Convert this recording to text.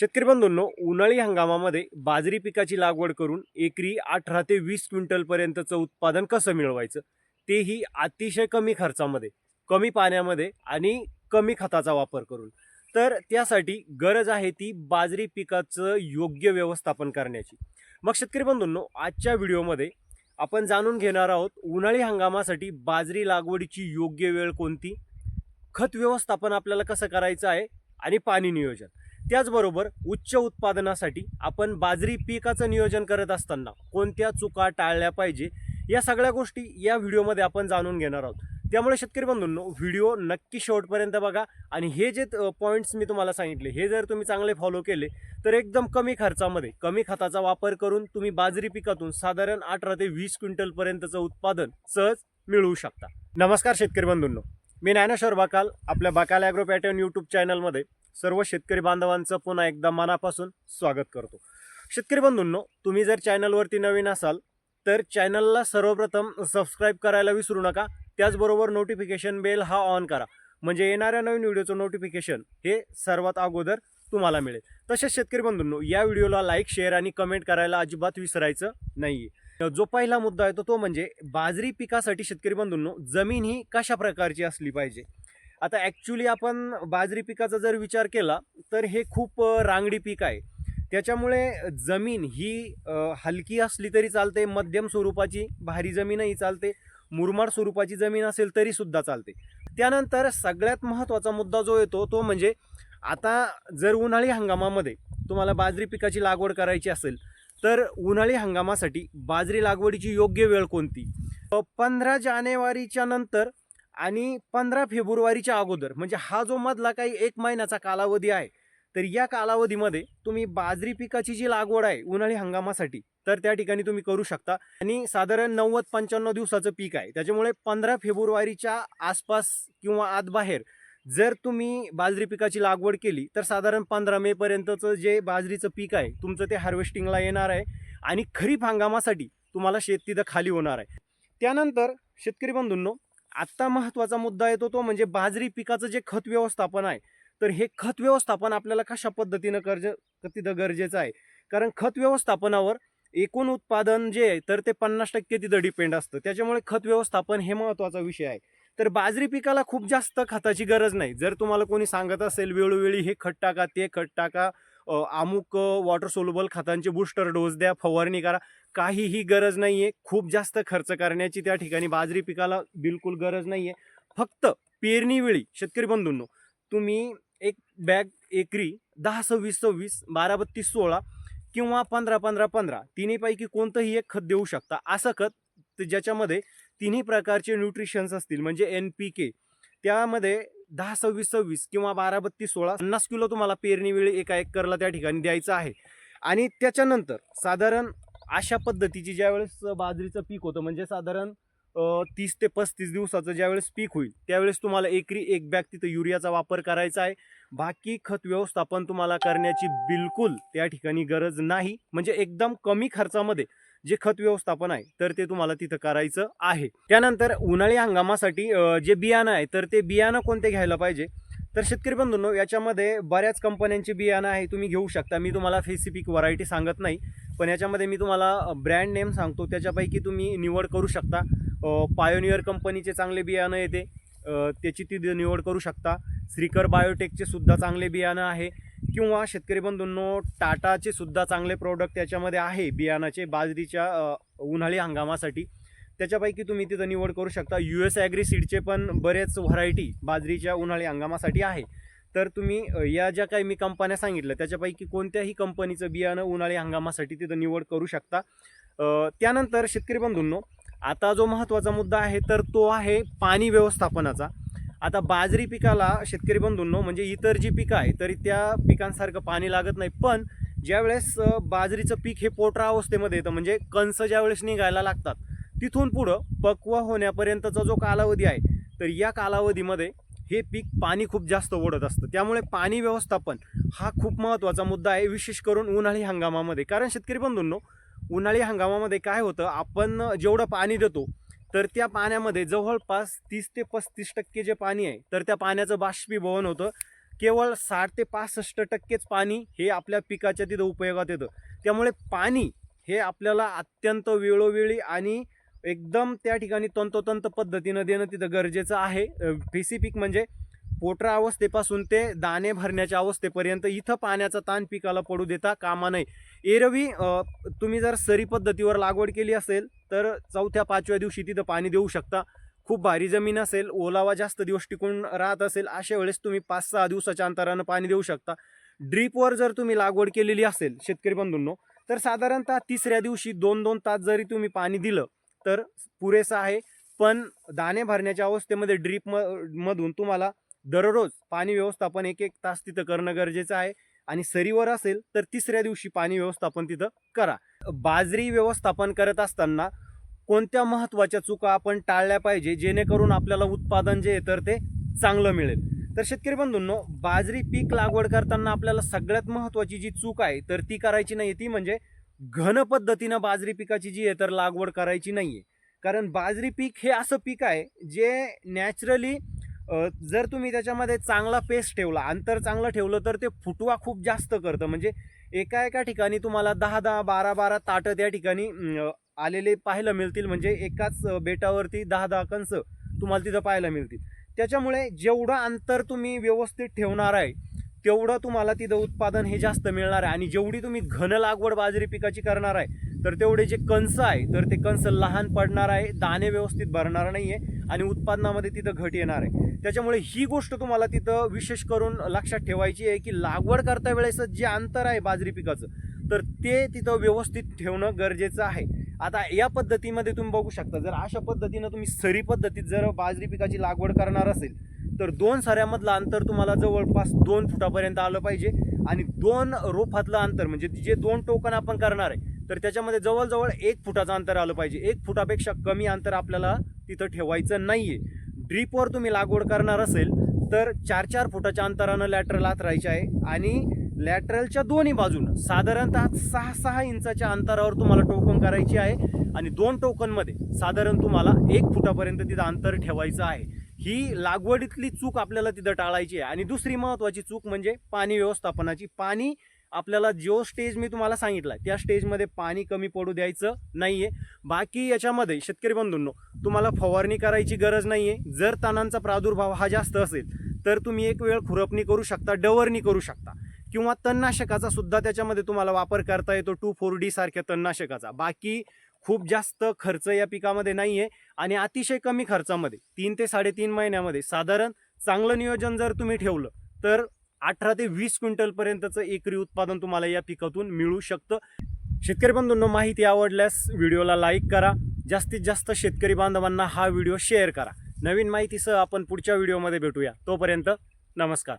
शेतकरी बंधूंनो उन्हाळी हंगामामध्ये बाजरी पिकाची लागवड करून एकरी अठरा ते वीस क्विंटलपर्यंतचं उत्पादन कसं मिळवायचं? तेही अतिशय कमी खर्चामध्ये कमी पाण्यामध्ये आणि कमी खताचा वापर करून. तर त्यासाठी गरज आहे ती बाजरी पिकाचं योग्य व्यवस्थापन करण्याची. मग शेतकरी बंधूंनो आजच्या व्हिडिओमध्ये आपण जाणून घेणार आहोत उन्हाळी हंगामासाठी बाजरी लागवडीची योग्य वेळ कोणती? खत व्यवस्थापन आपल्याला कसं करायचं आहे? आणि पाणी नियोजन. त्याचबरोबर उच्च उत्पादनासाठी आपण बाजरी पिकाचं नियोजन करत असताना कोणत्या चुका टाळल्या पाहिजे या सगळ्या गोष्टी या व्हिडिओमध्ये आपण जाणून घेणार आहोत. त्यामुळे शेतकरी बंधूंनो व्हिडिओ नक्की शेवटपर्यंत बघा आणि हे जे पॉईंट्स मी तुम्हाला सांगितले हे जर तुम्ही चांगले फॉलो केले तर एकदम कमी खर्चामध्ये कमी खताचा वापर करून तुम्ही बाजरी पिकातून साधारण अठरा ते वीस क्विंटलपर्यंतचं उत्पादन सहज मिळवू शकता. नमस्कार शेतकरी बंधूंनो. मी ज्ञानेश्वर बाकाल आपल्या बाकाल ॲग्रो पॅटर्न यूट्यूब चॅनलमध्ये सर्व शेतकरी बांधवांचं पुन्हा एकदा मनापासून स्वागत करतो. शेतकरी बंधूंनो तुम्ही जर चॅनलवरती नवीन असाल तर चॅनलला सर्वप्रथम सबस्क्राईब करायला विसरू नका. त्याचबरोबर नोटिफिकेशन बेल हा ऑन करा. म्हणजे येणाऱ्या नवीन व्हिडिओचं नोटिफिकेशन हे सर्वात अगोदर तुम्हाला मिळेल. तसेच शेतकरी बंधूंनो या व्हिडिओला लाईक शेअर आणि कमेंट करायला अजिबात विसरायचं नाही जो पहिला मुद्दा आहे तो तो म्हणजे बाजरी पिकासाठी शेतकरी बंधूंनो जमीन ही कशा प्रकारची असली पाहिजे? आता ॲक्च्युली आपण बाजरी पिकाचा जर विचार केला तर हे खूप रांगडी पीक आहे. त्याच्यामुळे जमीन ही हलकी असली तरी चालते मध्यम स्वरूपाची भारी जमीनही चालते मुरमाड स्वरूपाची जमीन असेल तरी सुद्धा चालते. त्यानंतर सगळ्यात महत्त्वाचा मुद्दा जो येतो तो म्हणजे आता जर उन्हाळी हंगामामध्ये तुम्हाला बाजरी पिकाची लागवड करायची असेल तर उन्हाळी हंगामासाठी बाजरी लागवडीची योग्य वेळ कोणती? पंधरा जानेवारीच्या नंतर आणि पंधरा फेब्रुवारीच्या अगोदर म्हणजे हा जो मधला काही एक महिन्याचा कालावधी आहे तर या कालावधीमध्ये तुम्ही बाजरी पिकाची जी लागवड आहे उन्हाळी हंगामासाठी तर त्या ठिकाणी तुम्ही करू शकता. आणि साधारण नव्वद पंच्याण्णव दिवसाचं पीक आहे. त्याच्यामुळे पंधरा फेब्रुवारीच्या आसपास किंवा आतबाहेर जर तुम्ही बाजरी पिकाची लागवड केली तर साधारण पंधरा मेपर्यंतचं जे बाजरीचं पीक आहे तुमचं ते हार्वेस्टिंगला येणार आहे आणि खरीप हंगामासाठी तुम्हाला शेत तिथं खाली होणार आहे. त्यानंतर शेतकरी बंधूंनो आत्ता महत्त्वाचा मुद्दा येतो तो म्हणजे बाजरी पिकाचं जे खत व्यवस्थापन आहे तर हे खत व्यवस्थापन आपल्याला कशा पद्धतीनं कर्ज तिथं गरजेचं आहे? कारण खत व्यवस्थापनावर एकूण उत्पादन जे आहे तर ते पन्नास टक्के तिथं डिपेंड असतं. त्याच्यामुळे खत व्यवस्थापन हे महत्त्वाचा विषय आहे. तर बाजरी पिकाला खूप जास्त खताची गरज नाही. जर तुम्हाला कोणी सांगत असेल वेळोवेळी हे खत टाका ते खत टाका अमुक वॉटर सोल्युबल खतांचे बूस्टर डोस द्या फवारणी करा. काहीही गरज नाही आहे खूप जास्त खर्च करण्याची त्या ठिकाणी बाजरी पिकाला बिलकुल गरज नाही आहे फक्त पेरणीवेळी शेतकरी बंधूंनो तुम्ही एक बॅग एकरी दहा सव्वीस सव्वीस बारा बत्तीस सोळा किंवा पंधरा पंधरा पंधरा तिन्हीपैकी कोणतंही एक खत देऊ शकता. असं खत ज्याच्यामध्ये तिन्ही प्रकारचे न्यूट्रिशन्स असतील म्हणजे एन पी के त्यामध्ये दहा सव्वीस सव्वीस किंवा बारा बत्तीस सोळा पन्नास किलो तुम्हाला पेरणीवेळी एका एकरला त्या ठिकाणी द्यायचं आहे. आणि त्याच्यानंतर साधारण अशा पद्धतीची ज्यावेळेस बाजरीचं पीक होतं म्हणजे साधारण तीस ते पस्तीस दिवसाचं ज्यावेळेस पीक होईल त्यावेळेस तुम्हाला एकरी एक बॅग तिथं युरियाचा वापर करायचा आहे. बाकी खत व्यवस्थापन तुम्हाला करण्याची बिलकुल त्या ठिकाणी गरज नाही. म्हणजे एकदम कमी खर्चामध्ये जे खत व्यवस्थापन आहे तर ते तुम्हाला तिथं करायचं आहे. त्यानंतर उन्हाळी हंगामासाठी जे बियाणं आहे तर ते बियाणं कोणते घ्यायला पाहिजे? तर शेतकरी बंधूंनो याच्यामध्ये बऱ्याच कंपन्यांची बियाणं आहे तुम्ही घेऊ शकता. मी तुम्हाला फेसिफिक व्हरायटी सांगत नाही पण याच्यामध्ये मी तुम्हाला ब्रँड नेम सांगतो. त्याच्यापैकी तुम्ही निवड करू शकता. पायोनियर कंपनीचे चांगले बियाणं येते. त्याची ती निवड करू शकता. श्रीकर बायोटेकचे सुद्धा चांगले बियाणं आहे. किंवा शेतकरी बंधूंनो टाटाचे सुद्धा चांगले प्रोडक्ट त्याच्यामध्ये आहे बियाणाचे बाजरीच्या उन्हाळी हंगामासाठी. त्याच्यापैकी तुम्ही तिथं निवड करू शकता. यू एस ॲग्री सीडचे पण बरेच व्हरायटी बाजरीच्या उन्हाळी हंगामासाठी आहे. तर तुम्ही या ज्या काही मी कंपन्या सांगितल्या त्याच्यापैकी कोणत्याही कंपनीचं बियाणं उन्हाळी हंगामासाठी तिथं निवड करू शकता. त्यानंतर शेतकरी बंधूंनो आता जो महत्त्वाचा मुद्दा आहे तर तो आहे पाणी व्यवस्थापनाचा. आता बाजरी पिकाला शेतकरी बंधूंनो म्हणजे इतर जी पिकं आहे तरी त्या पिकांसारखं पाणी लागत नाही. पण ज्यावेळेस बाजरीचं पीक हे पोटरा अवस्थेमध्ये येतं म्हणजे कणसं ज्यावेळेस निघायला लागतात तिथून पुढं पक्व होण्यापर्यंतचा जो कालावधी आहे तर या कालावधीमध्ये हे पीक पाणी खूप जास्त ओढत असतं. त्यामुळे पाणी व्यवस्थापन हा खूप महत्त्वाचा मुद्दा आहे विशेष करून उन्हाळी हंगामामध्ये. कारण शेतकरी बंधूंनो उन्हाळी हंगामामध्ये काय होतं आपण जेवढं पाणी देतो तर त्या पाण्यामध्ये जवळपास तीस ते पस्तीस टक्के जे पाणी आहे तर त्या पाण्याचं बाष्पीभवन होतं. केवळ साठ ते पासष्ट टक्केच पाणी हे आपल्या पिकाच्या तिथं उपयोगात येतं. त्यामुळे पाणी हे आपल्याला अत्यंत वेळोवेळी आणि एकदम त्या ठिकाणी तंतोतंत पद्धतीनं देणं तिथं गरजेचं आहे. फेसी पीक म्हणजे पोटरा अवस्थेपासून ते दाणे भरण्याच्या अवस्थेपर्यंत इथं पाण्याचा ताण पिकाला पडू देता कामा नये. एरवी तुम्ही जर सरी पद्धतीवर लागवड केली असेल तर चौथ्या पाचव्या दिवशी तिथं पाणी देऊ शकता. खूप भारी जमीन असेल ओलावा जास्त दिवस टिकून राहत असेल अशा वेळेस तुम्ही पाच सहा दिवसाच्या अंतरानं पाणी देऊ शकता. ड्रीपवर जर तुम्ही लागवड केलेली असेल शेतकरी बंधूंनो तर साधारणतः तिसऱ्या दिवशी दोन दोन तास जरी तुम्ही पाणी दिलं तर पुरेसं आहे. पण दाणे भरण्याच्या अवस्थेमध्ये ड्रीप म मधून तुम्हाला दररोज पाणी व्यवस्थापन एक एक तास तिथं करणं गरजेचं आहे. आणि सरीवर असेल तर तिसऱ्या दिवशी पाणी व्यवस्थापन तिथं करा. बाजरी व्यवस्थापन करत असताना कोणत्या महत्त्वाच्या चुका आपण टाळल्या पाहिजे जेणेकरून आपल्याला उत्पादन जे आहे तर ते चांगलं मिळेल? तर शेतकरी बंधूंनो बाजरी पीक लागवड करताना आपल्याला सगळ्यात महत्त्वाची जी चूक आहे तर ती करायची नाही ती म्हणजे घन पद्धतीनं बाजरी पिकाची जी आहे तर लागवड करायची नाही आहे कारण बाजरी पीक हे असं पीक आहे जे नॅचरली जर तुम्ही त्याच्यामध्ये चांगला पेस्ट ठेवला अंतर चांगलं ठेवलं तर ते फुटवा खूप जास्त करतं. म्हणजे एका एका ठिकाणी तुम्हाला दहा दहा बारा बारा ताटं त्या ठिकाणी आलेले पाहायला मिळतील. म्हणजे एकाच बेटावरती दहा दहा कंस तुम्हाला तिथं पाहायला मिळतील. त्याच्यामुळे जेवढं अंतर तुम्ही व्यवस्थित ठेवणार आहे तेवढं तुम्हाला तिथं उत्पादन हे जास्त मिळणार आहे. आणि जेवढी तुम्ही घन लागवड बाजरी पिकाची करणार आहे तर तेवढे जे कंस आहे तर ते कंस लहान पडणार आहे दाणे व्यवस्थित भरणार नाही आहे आणि उत्पादनामध्ये तिथं घट येणार आहे. त्याच्यामुळे ही गोष्ट तुम्हाला तिथं विशेष करून लक्षात ठेवायची आहे की लागवड करता वेळेस जे अंतर आहे बाजरी पिकाचं तर ते तिथं व्यवस्थित ठेवणं गरजेचं आहे. आता या पद्धतीमध्ये तुम्ही बघू शकता जर अशा पद्धतीनं तुम्ही सरी पद्धतीत जर बाजरी पिकाची लागवड करणार असेल तर दोन सऱ्यामधलं अंतर तुम्हाला जवळपास दोन फुटापर्यंत आलं पाहिजे आणि दोन रोपातलं अंतर म्हणजे जे दोन टोकन आपण करणार आहे तर त्याच्यामध्ये जवळजवळ एक फुटाचं अंतर आलं पाहिजे. एक फुटापेक्षा कमी अंतर आपल्याला तिथं ठेवायचं नाही आहे ड्रीपवर तुम्ही लागवड करणार असेल तर चार चार फुटाच्या अंतरानं लॅटरल राहायचं आहे आणि लॅटरलच्या दोन्ही बाजूनं साधारणतः सहा सहा इंचाच्या अंतरावर तुम्हाला टोकन करायची आहे आणि दोन टोकनमध्ये साधारण तुम्हाला एक फुटापर्यंत तिथं अंतर ठेवायचं आहे. ही लागवडीतली चूक आपल्याला तिथं टाळायची आहे. आणि दुसरी महत्त्वाची चूक म्हणजे पाणी व्यवस्थापनाची. पाणी आपल्याला जो स्टेज मी तुम्हाला सांगितला त्या स्टेजमध्ये पाणी कमी पडू द्यायचं नाही आहे बाकी याच्यामध्ये शेतकरी बंधूंनो तुम्हाला फवारणी करायची गरज नाही आहे जर तणांचा प्रादुर्भाव हा जास्त असेल तर तुम्ही एक वेळ खुरपणी करू शकता डवरणी करू शकता. किंवा तणनाशकाचा सुद्धा त्याच्यामध्ये तुम्हाला वापर करता येतो टू फोर डी सारख्या तणनाशकाचा. बाकी खूप जास्त खर्च या पिकामध्ये नाही आहे आणि अतिशय कमी खर्चामध्ये तीन ते साडेतीन महिन्यामध्ये साधारण चांगलं नियोजन जर तुम्ही ठेवलं तर अठरा ते वीस क्विंटल पर्यंतचं एकरी उत्पादन तुम्हाला या पिकातून मिळू शकतं. शेतकरी बांधवांना माहिती आवडल्यास व्हिडिओला लाईक करा. जास्तीत जास्त शेतकरी बांधवांना हा व्हिडिओ शेअर करा. नवीन माहितीसह आपण पुढच्या व्हिडिओमध्ये भेटूया. तोपर्यंत नमस्कार.